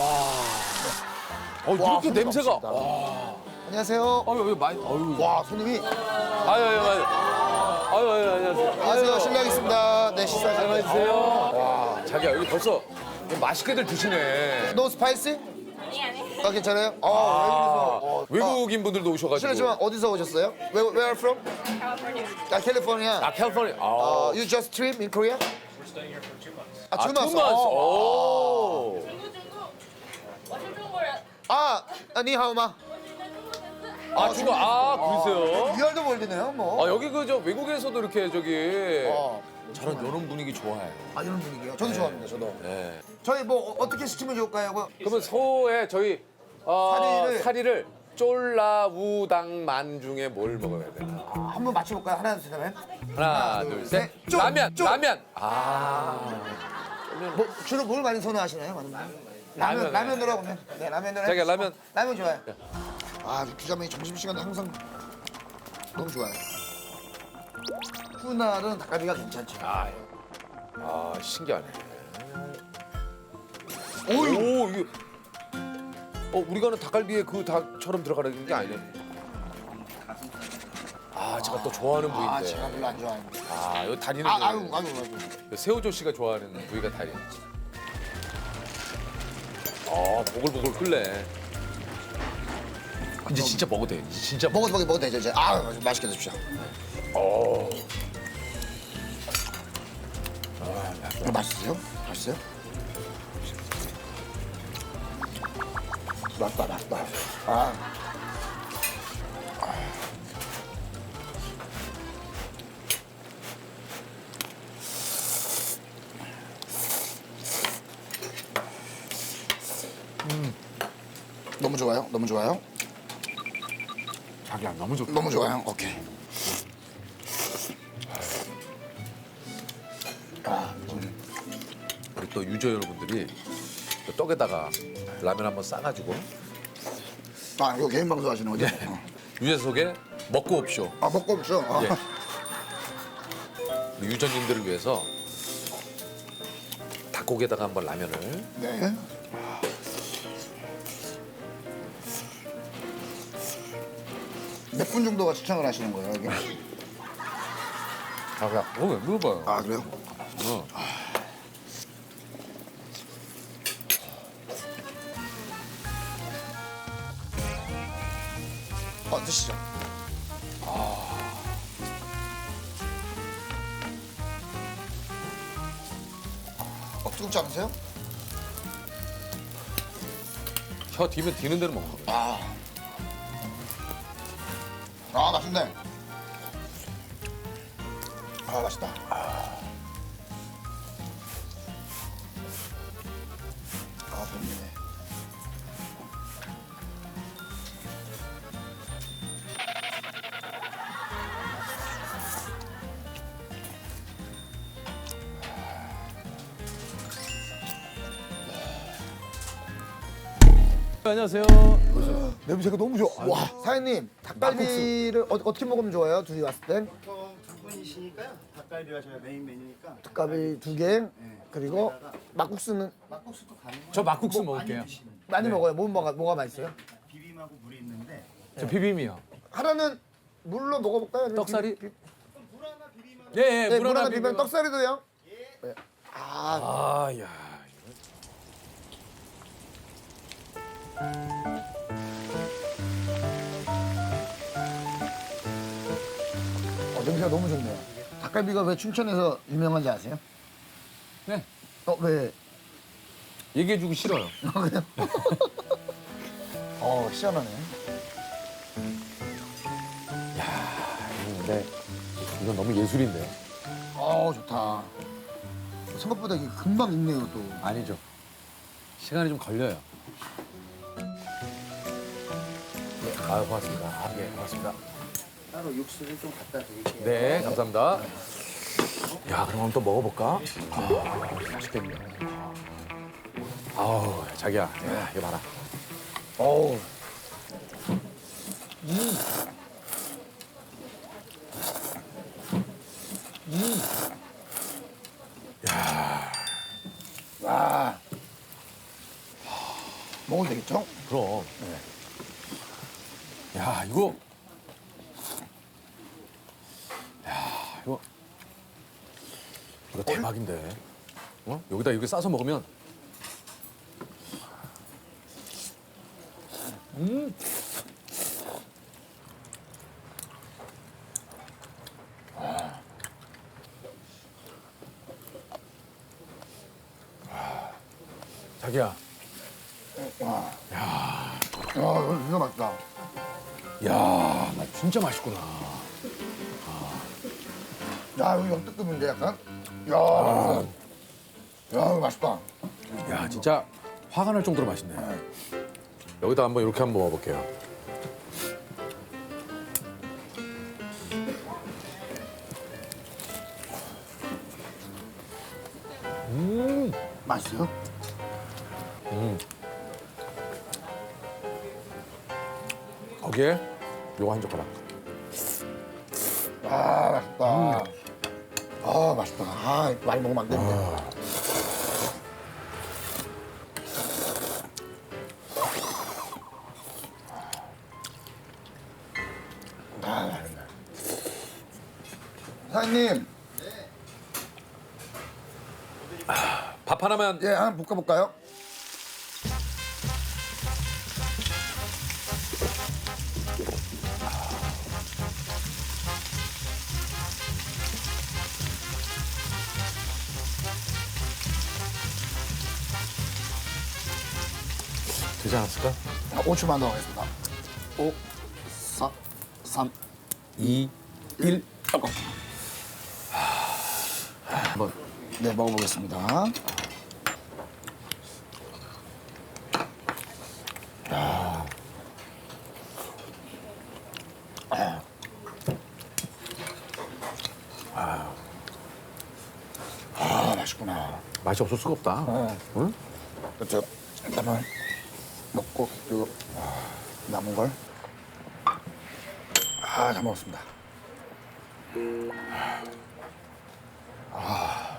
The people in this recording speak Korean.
어, 이렇게 손님 냄새가. 와. 안녕하세요. 아유, 여기 많이. 아유. 와 손님이 아유, 아유, 아유. 아유, 아유, 안녕하세요. 안녕하세요 실례하겠습니다. 네 식사 잘 안녕하세요. 마세요. 와, 자기야, 여기 벌써 맛있게들 드시네. 노? 아니 아니. 아 괜찮아요? 아, 아, 어, 외국인 분들도 오셔가지고. 실례지만 어디서 오셨어요? Where, where are you from? 캘리포니아. 아 캘리포니아. 아, 캘리포니아. 아, 어, you just trip in Korea? 아, 아, two 투 months. months. 어. 아, 아, 니하오마. 아 중국 아 그러세요? 아, 리얼도 멀리네요, 뭐. 아 여기 그 저 외국에서도 이렇게 저기 어. 저는 이런 분위기 좋아해요. 아, 이런 분위기요. 저도 네. 좋아합니다, 저도. 네. 저희 뭐 어, 어떻게 시키면 좋을까요? 뭐, 그러면 소에 저희 어, 사리를- 사리를, 쫄라우당만 중에 뭘 먹어야 되나? 아, 한번 맞춰볼까요? 하나, 둘, 셋. 하나, 둘, 셋. 쫄, 라면 쫄. 라면. 아 뭐, 주로 뭘 많이 선호하시나요, 많은 분? 라면. 라면으로 하면. 네, 라면으로. 자기야, 해주시고. 라면. 라면 좋아요. 아, 기자님이 점심 시간에 항상 너무 좋아요. 푸날은 닭갈비가 괜찮죠. 아, 아 신기하네. 오이. 오, 이게 어 우리가 아는 닭갈비에 그 닭처럼 들어가는 게 아니네. 아, 제가 또 좋아하는 아, 부위인데. 제가 별로 안 좋아합니다. 아, 여기 다리는 아, 그 아유, 아유, 아유. 새우조 씨가 좋아하는 부위가 다리. 아, 보글보글 끓네. 이제 진짜 먹어도 돼. 이제 진짜 먹. 먹어도 먹어도 먹어도 되죠, 이제. 아, 맛있게 드십시오. 어. 이거 맛있어요? 맛있어요? 맛있다, 맛있다. 아. 너무 좋아요? 너무 좋아요? 자기야 너무 좋다. 너무 좋아요? 오케이. 아, 음. 우리 또 유저 여러분들이 또 떡에다가 라면 한번 싸가지고 아, 이거 개인 방송 하시는 거죠? 어. 유재석의 먹고 옵쇼. 아, 먹고 없죠? 아. 예. 우리 유저님들을 위해서 닭고기에다가 한번 라면을 네. 몇 분 정도가 추천을 하시는 거예요, 이게? 자기야 어, 왜 물어봐요? 아, 그래요? 어. 어, 드시죠. 어, 뜨겁지 않으세요? 혀 뒤면 뒤는 대로 먹는 거. 아. 아, 맛있네. 아, 맛있다. 아, 별미네. 안녕하세요. 냄새가 너무 좋아. 와, 사장님, 닭갈비를 어, 어떻게 먹으면 좋아요? 둘이 왔을 땐? 보통 두 분이시니까요. 닭갈비가 저희 메인 메뉴니까 닭갈비 두 개, 그리고 막국수는 막국수도 가능해요. 저 막국수 먹을게요. 많이 먹어요. 뭐 뭐가 뭐가 맛있어요? 비빔하고 물이 있는데 저 비빔이요. 하나는 물로 먹어볼까요? 아니면 떡살이? 비- 비- 예, 예, 네, 물물 하나 비빔. 떡살이도요. 네. 아, 아, 야. 너무 좋네요. 닭갈비가 왜 춘천에서 유명한지 아세요? 네. 어, 왜? 얘기해주기 싫어요. 그래요? 어, 시원하네. 근데 이건 너무 예술인데요. 어, 좋다. 생각보다 이게 금방 익네요, 또. 아니죠. 시간이 좀 걸려요. 아, 고맙습니다. 아, 예, 고맙습니다. 따로 육수를 좀 갖다 드릴게요. 네, 감사합니다. 야, 그럼 한번 또 먹어볼까? 아, 맛있겠네. 아우, 자기야, 야, 이거 봐라. 어우. 음. 야. 와. 먹어도 되겠죠? 그럼. 야, 이거. 이거. 이거 대박인데. 어? 여기다 이렇게 싸서 먹으면. 음. 자기야. 아, 이거 진짜 맛있다. 야, 나 진짜 맛있구나. 야, 이거 역대급인데 약간? 야, 야, 이거 맛있다. 야, 진짜 화가 날 정도로 맛있네. 여기다 한번 이렇게 한번 먹어볼게요. 맛있어요? 거기에 요거 한 젓가락. 아, 맛있다. 아, 맛있다. 아, 많이 먹으면 안 되는데. 아, 맛있네. 사장님, 밥 하나만 예, 한번 볶아 볼까요? 되지 않았을까? 아, 5초만 더 하겠습니다. 5, 4, 3, 2, 1. 한번 네, 먹어보겠습니다. 아, 맛있구나. 맛이 없을 수가 없다. 어. 그렇죠. 잠깐만 먹고 그리고 남은 걸. 아, 잘 먹었습니다. 아,